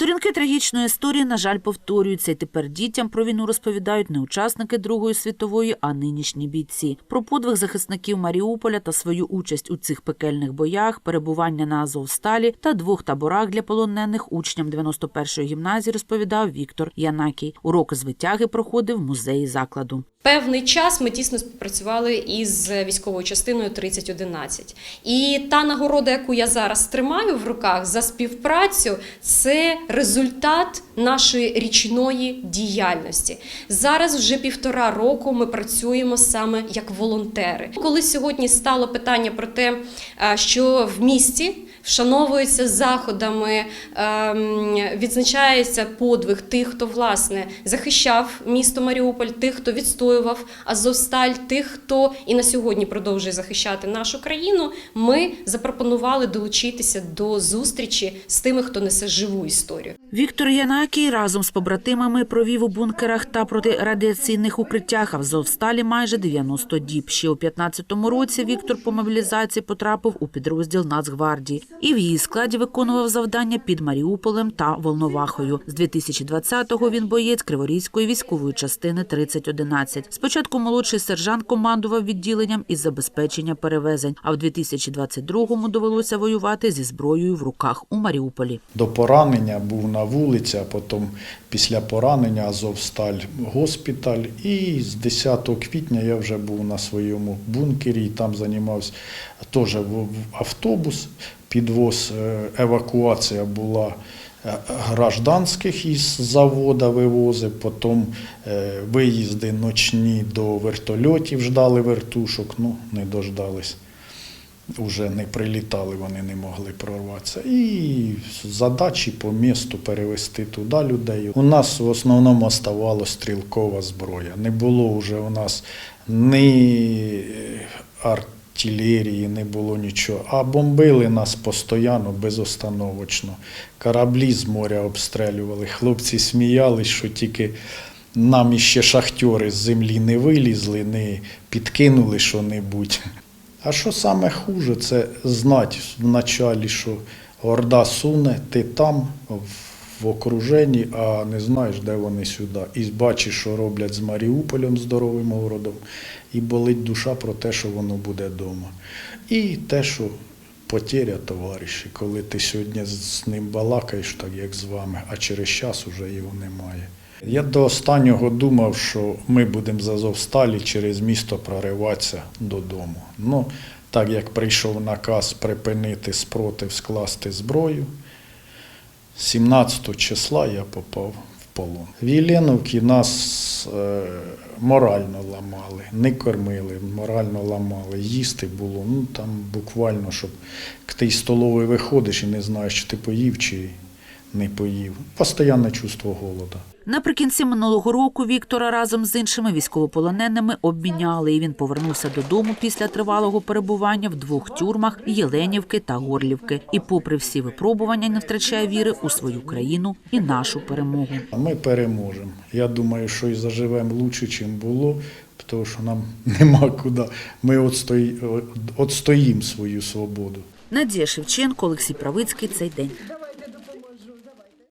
Сторінки трагічної історії, на жаль, повторюються, і тепер дітям про війну розповідають не учасники Другої світової, а нинішні бійці. Про подвиг захисників Маріуполя та свою участь у цих пекельних боях, перебування на Азовсталі та двох таборах для полонених учням 91-ї гімназії розповідав Віктор Янакій. Уроки з витяги проходив музеї закладу. Певний час ми тісно співпрацювали із військовою частиною 3011. І та нагорода, яку я зараз тримаю в руках за співпрацю, це результат нашої річної діяльності. Зараз вже півтора року ми працюємо саме як волонтери. Коли сьогодні стало питання про те, що в місті вшановуються заходами, ем, відзначається подвиг тих, хто власне захищав місто Маріуполь, тих, хто відстоював Азовсталь, тих, хто і на сьогодні продовжує захищати нашу країну. Ми запропонували долучитися до зустрічі з тими, хто несе живу історію. Віктор Янакій разом з побратимами провів у бункерах та протирадіаційних укриттях Азовсталі майже 90 діб. Ще у 15-му році Віктор по мобілізації потрапив у підрозділ Нацгвардії і в її складі виконував завдання під Маріуполем та Волновахою. З 2020-го він боєць Криворізької військової частини 3011. Спочатку молодший сержант командував відділенням із забезпечення перевезень, а в 2022-му довелося воювати зі зброєю в руках у Маріуполі. До поранення був на вулиці, а потім після поранення Азовсталь госпіталь. І з 10 квітня я вже був на своєму бункері і там займався теж автобус, підвоз, е, евакуація була е, гражданських із заводу вивозив, потім е, виїзди ночні до вертольотів, ждали вертушок, ну не дождались. Уже не прилітали, вони не могли прорватися. І задачі по місту перевести туди людей. У нас в основному оставалася стрілкова зброя. Не було вже у нас ні артилерії, не було нічого. А бомбили нас постійно, безостановочно. Кораблі з моря обстрілювали. Хлопці сміялись, що тільки нам іще шахтери з землі не вилізли, не підкинули що-небудь. А що саме хуже, це знати вначалі, що Орда суне, ти там в окруженні, а не знаєш, де вони сюди. І бачиш, що роблять з Маріуполем здоровим городом, і болить душа про те, що воно буде вдома. І те, що потеря товариші, коли ти сьогодні з ним балакаєш, так як з вами, а через час уже його немає. Я до останнього думав, що ми будемо з Азовсталі через місто прориватися додому. Ну, так як прийшов наказ припинити спротив, скласти зброю, 17 числа я попав в полон. В Єленовці нас е, морально ламали, не кормили, морально ламали. Їсти було, ну там буквально, щоб ти з столової виходиш і не знаєш, чи ти поїв, чи не поїв. Постоянне чувство голода. Наприкінці минулого року Віктора разом з іншими військовополоненими обміняли, і він повернувся додому після тривалого перебування в двох тюрмах Єленівки та Горлівки. І, попри всі випробування, не втрачає віри у свою країну і нашу перемогу. Ми переможемо. Я думаю, що і заживемо лучше, ніж було, тому що нам нема куди. Ми отстоїмо свою свободу. Надія Шевченко, Олексій Правицький. Цей день.